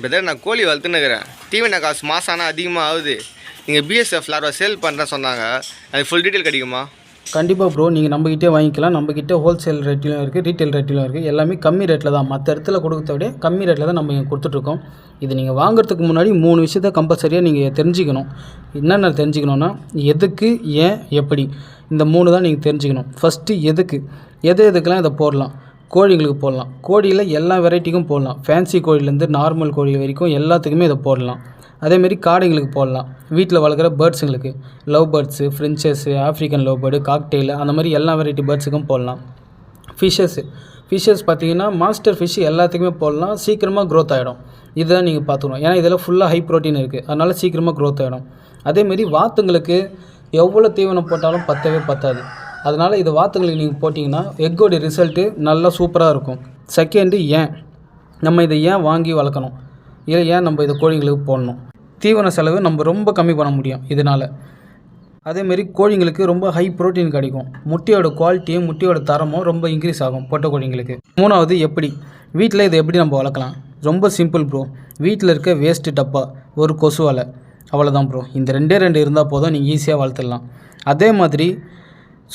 Brother நான் கோழி வளர்த்துன்னுக்கிறேன். தீவன காசு மாதம் ஆனால் அதிகமாக ஆகுது நீங்கள் பிஎஸ்எஃப் லார்வா சேல் பண்ணுறேன்னு சொன்னாங்க. அது ஃபுல் டீட்டெயில் கிடைக்குமா? கண்டிப்பாக ப்ரோ நீங்கள் நம்மக்கிட்டே வாங்கிக்கலாம். நம்மக்கிட்ட ஹோல்சேல் ரேட்லையும் இருக்குது ரீட்டைல் ரேட்லையும் இருக்குது எல்லாமே கம்மி ரேட்டில் தான். மற்ற இடத்துல கொடுத்த விட கம்மி ரேட்டில் தான் நம்ம இங்கே கொடுத்துட்ருக்கோம். இது நீங்கள் வாங்குறதுக்கு முன்னாடி மூணு விஷயத்த கம்பல்சரியாக நீங்கள் தெரிஞ்சுக்கணும். என்னென்ன தெரிஞ்சுக்கணுன்னா எதுக்கு ஏன் எப்படி? இந்த மூணு தான் நீங்கள் தெரிஞ்சுக்கணும். ஃபஸ்ட்டு எதுக்கு? எது எதுக்கெலாம் இதை போடலாம்? கோழிங்களுக்கு போடலாம். கோழியில் எல்லா வெரைட்டிக்கும் போடலாம். ஃபேன்சி கோழிலேருந்து நார்மல் கோழி வரைக்கும் எல்லாத்துக்குமே இதை போடலாம். அதேமாரி காடைங்களுக்கு போடலாம். வீட்டில் வளர்க்குற பேர்ட்ஸுங்களுக்கு love birds finches African love bird cockatiel அந்த மாதிரி எல்லா வெரைட்டி பேர்ட்ஸுக்கும் போடலாம். ஃபிஷ்ஷஸ்ஸு ஃபிஷ்ஷஸ் பார்த்தீங்கன்னா மாஸ்டர் ஃபிஷ் எல்லாத்துக்குமே போடலாம். சீக்கிரமாக க்ரோத் ஆகிடும் இதுதான் நீங்கள் பார்த்துக்கணும். ஏன்னா இதில் ஃபுல்லாக ஹை ப்ரோட்டீன் இருக்குது அதனால் சீக்கிரமாக க்ரோத் ஆகிடும் அதேமாரி வாத்துங்களுக்கு எவ்வளோ தீவனம் போட்டாலும் பத்தவே பத்தாது. அதனால் இது வாத்துங்களுக்கு நீங்கள் போட்டிங்கன்னா எக்கோடைய ரிசல்ட்டு நல்லா சூப்பராக இருக்கும். செகண்டு ஏன்? நம்ம இதை ஏன் வாங்கி வளர்க்கணும்? இல்லை ஏன் நம்ம இதை கோழிங்களுக்கு போடணும்? தீவன செலவு நம்ம ரொம்ப கம்மி பண்ண முடியும் இதனால். அதேமாரி கோழிங்களுக்கு ரொம்ப ஹை ப்ரோட்டீன் கிடைக்கும். முட்டையோட குவாலிட்டியும் முட்டையோட தரமும் ரொம்ப இன்க்ரீஸ் ஆகும் பொட்டை கோழிங்களுக்கு. மூணாவது எப்படி? வீட்டில் இதை எப்படி நம்ம வளர்க்கலாம்? ரொம்ப சிம்பிள் ப்ரோ வீட்டில் இருக்க வேஸ்ட்டு டப்பா ஒரு கொசு வலை. அவ்வளோதான் ப்ரோ இந்த ரெண்டே ரெண்டு இருந்தால் போதும் நீங்கள் ஈஸியாக வளர்த்துடலாம். அதே மாதிரி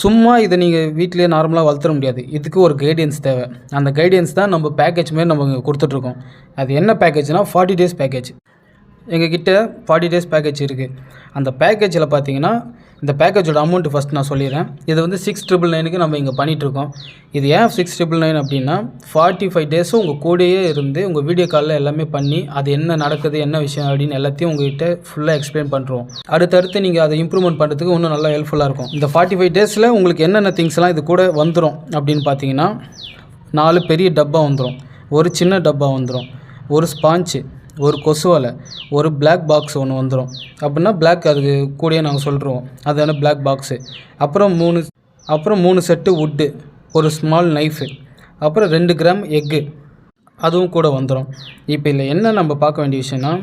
சும்மா இதை நீங்கள் வீட்டிலேயே நார்மலாக வளர்த்துற முடியாது. இதுக்கு ஒரு கைடன்ஸ் தேவை. அந்த கைடன்ஸ் தான் நம்ம பேக்கேஜ் மாரி நம்ம கொடுத்துட்ருக்கோம். அது என்ன பேக்கேஜ்னால் ஃபார்ட்டி டேஸ் பேக்கேஜ் எங்ககிட்ட ஃபார்ட்டி டேஸ் பேக்கேஜ் இருக்குது அந்த பேக்கேஜில் பார்த்தீங்கன்னா இந்த பேக்கேஜோட அமௌண்ட் ஃபஸ்ட் நான் சொல்லிடுறேன். இது வந்து சிக்ஸ் ட்ரிபிள் நைனுக்கு நம்ம இங்கே பண்ணிகிட்ருக்கோம் இது ஏன் சிக்ஸ் ட்ரிபிள் நைன் அப்படின்னா ஃபார்ட்டி ஃபைவ் டேஸும் உங்கள் கூடயே இருந்து உங்கள் வீடியோ காலில் எல்லாமே பண்ணி அது என்ன நடக்குது என்ன விஷயம் அப்படின்னு எல்லாத்தையும் உங்ககிட்ட ஃபுல்லாக எக்ஸ்பிளைன் பண்ணுறோம் அடுத்தடுத்து நீங்கள் அதை இம்ப்ரூவ்மெண்ட் பண்ணுறதுக்கு இன்னும் நல்லா ஹெல்ப்ஃபுல்லாக இருக்கும். இந்த ஃபார்ட்டி ஃபைவ் டேஸில் உங்களுக்கு என்னென்ன திங்ஸ்லாம் இது கூட வந்துடும் அப்படின்னு பார்த்தீங்கன்னா நாலு பெரிய டப்பா வந்துடும் ஒரு சின்ன டப்பா வந்துடும் ஒரு ஸ்பாஞ்சு ஒரு கொசுவால் ஒரு பிளாக் பாக்ஸ் ஒன்று வந்துடும் அப்படின்னா பிளாக் அதுக்கு கூடயே நாங்கள் சொல்கிறோம் அதான பிளாக் பாக்ஸு அப்புறம் மூணு அப்புறம் மூணு செட்டு வுட்டு ஒரு ஸ்மால் நைஃபு அப்புறம் ரெண்டு கிராம் எக்கு அதுவும் கூட வந்துடும் இப்போ இல்லை என்ன நம்ம பார்க்க வேண்டிய விஷயம்னா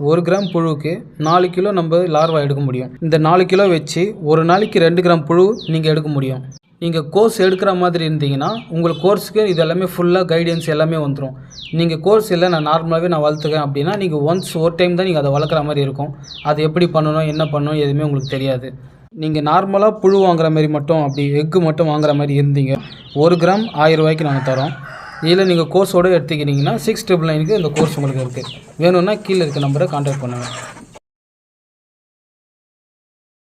ஒரு கிராம் புழுவுக்கு நாலு கிலோ நம்ம லார்வா எடுக்க முடியும். இந்த நாலு கிலோ வச்சு ஒரு நாளைக்கு ரெண்டு கிராம் புழு நீங்கள் எடுக்க முடியும். நீங்கள் கோர்ஸ் எடுக்கிற மாதிரி இருந்தீங்கன்னா உங்களுக்கு கோர்ஸுக்கு இது எல்லாமே ஃபுல்லாக கைடன்ஸ் எல்லாமே வந்துடும் நீங்கள் கோர்ஸ் இல்லை நான் நார்மலாகவே நான் வளர்த்துக்கேன் அப்படின்னா நீங்கள் ஒன்ஸ் ஒரு டைம் தான் நீங்கள் அதை வளர்க்குற மாதிரி இருக்கும். அது எப்படி பண்ணணும் என்ன பண்ணணும் எதுவுமே உங்களுக்கு தெரியாது. நீங்கள் நார்மலாக புழு வாங்குற மாதிரி மட்டும் அப்படி எக்கு மட்டும் வாங்குற மாதிரி இருந்தீங்க. ஒரு கிராம் ஆயிரம் ரூபாய்க்கு நாங்கள் தரோம். இதில் நீங்கள் கோர்ஸோடு எடுத்துக்கிட்டிங்கன்னா சிக்ஸ் ட்ரிபிள் நைனுக்கு இந்த கோர்ஸ் உங்களுக்கு இருக்குது வேணும்னா கீழே இருக்க நம்பரை கான்டாக்ட் பண்ணுங்கள்